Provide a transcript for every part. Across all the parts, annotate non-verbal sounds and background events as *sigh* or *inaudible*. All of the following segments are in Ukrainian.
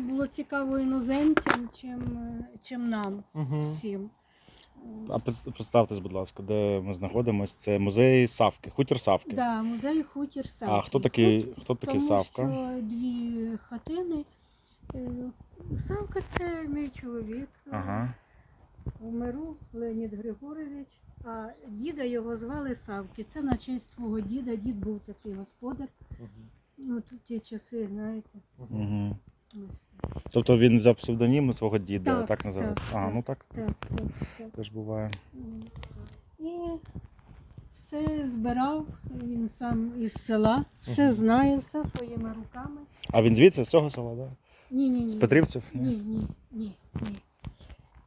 більше було цікаво іноземцям, чим, е, чим нам Угу. всім. А пред- представтесь, будь ласка, де ми знаходимося? Це музей Савки, хутір Савки. Да, музей хутір Савки. А хто такий, хто такий Тому Савка? що дві хатини. Е, Савка це мій чоловік. Ага. В миру Леонід Григорович. А діда його звали Савки. Це на честь свого діда. Дід був такий господар. Ну, от в ті часи, знаєте. Угу. Тобто він взяв псевдонім на свого діда, Так, так, називається. так, так. ну так Так, так, так. теж буває. І все збирав він сам із села, все знає, все своїми руками. А він звідси, з цього села, так? Ні, ні, ні. З Петрівців? Ні, ні, ні, ні.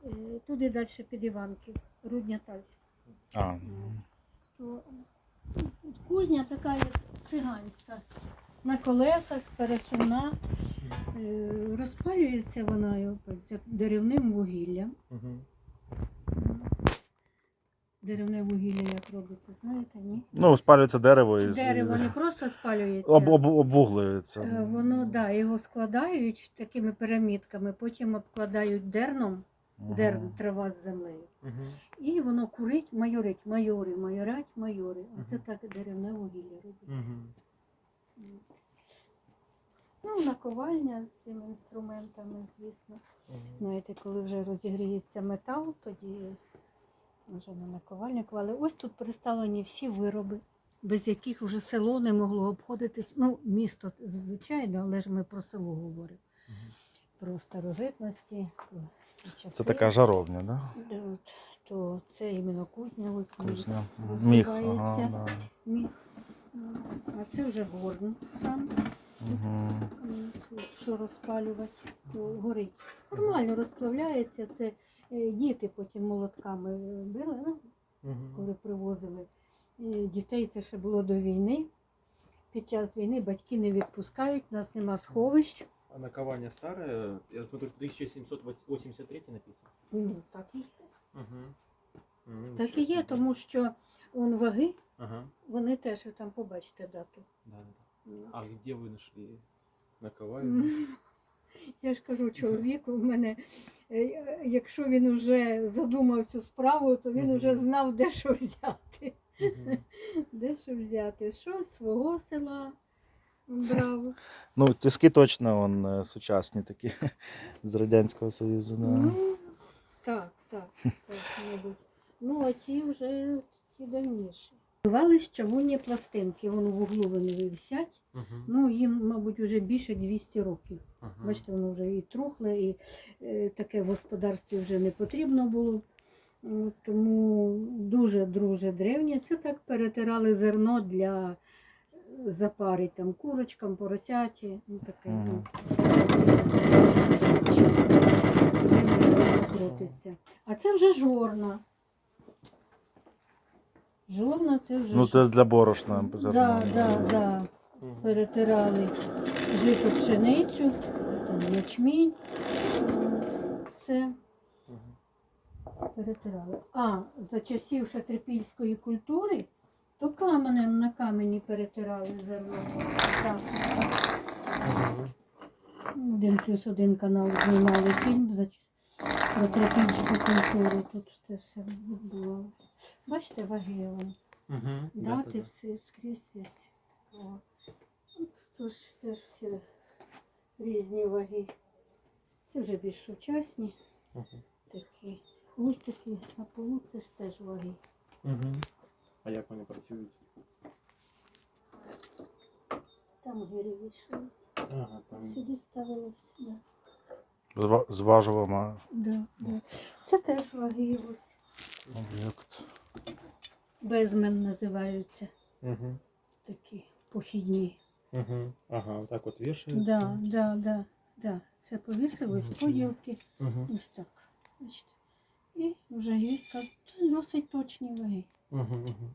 Е, Туди далі під Іванків, Рудня Тальська. А, То ну, кузня така як циганська. На колесах, пересувна. Е, Розпалюється вона деревним вугіллям. Деревне вугілля як робиться, знаєте, ні? ну, спалюється дерево і Дерево не просто спалюється. об, об, обвуглюється. Е, Воно да, його складають такими пірамідками, потім обкладають дерном, Мгм. дерн трава з землею. І воно курить, майорить, майори, майорять, майори. Оце Мгм. так деревне вугілля робиться. Ну, наковальня з цими інструментами, звісно. Знаєте, коли вже розігріється метал, тоді вже на наковальню клали. Ось тут представлені всі вироби, без яких вже село не могло обходитись. Ну, місто, звичайно, але ж ми про село говоримо. Про старожитності. про ті Це така жаровня, да? Да, То це іменно кузня, ось міг. Кузня. Міх. Ага, да. міг. Це вже горн сам. Угу. що розпалювати, горить. Нормально розплавляється. Це е, діти потім молотками били, ну, коли привозили е, дітей. Це ще було до війни. Під час війни батьки не відпускають, у нас нема сховищ. А наковальня старая, я смотрю, 1783 написано. Ну, так і є. Угу. Так і є, тому що он ваги, Ага, вони теж ви там побачите дату. да, да. Ну. А где вы нашли наковальню? М. Я ж кажу, чоловік у мене, е, якщо він вже задумав цю справу, то він вже знав, де що взяти. *laughs* Де що взяти? Що з свого села брав? Ну, тиски точно он, е, сучасні такі *laughs* з Радянського Союзу. Да. Ну, так, так, так, мабуть. Ну, а ті вже ті давніші. Бувались чавунні пластинки, вон в углу вони висять. Мгм. Ну, їм, мабуть, вже більше 200 років. Ага. Бачите, воно вже і трухле, і е, таке в господарстві вже не потрібно було. Тому дуже дуже древнє. Це так перетирали зерно для запари там курочкам, поросяті. Ну, таке, ну, крутиться. А це вже жорна. Жорна це вже. Ну, це для борошна. да, зерна. да, да перетирали жито пшеницю, там ячмінь. Все перетирали. А за часів ще трипільської культури, то каменем на камені перетирали зерно. Так. Один плюс один канал знімали фільм за про трипільську культуру. Тут все все відбувалося. Бачите, ваги вони. Дати да, все скрізь є. О. От Тож теж всі різні ваги. Це вже більш сучасні Мгм. такі. Ось такі, на полу це ж теж ваги. Мгм. А як вони працюють? Там гирі вийшли. Ага, там. Сюди ставилось. Да. Зва- Зважувама Да, да. Це теж ваги об'єкт. Безмен називаються Угу. такі похідні. Угу. Ага, так от вішається. Да, да, да, да. Це повісилось Мгм. поділки. Угу. Ось так. Бачите. І вже гірка. Це досить точні ваги. Угу. Угу.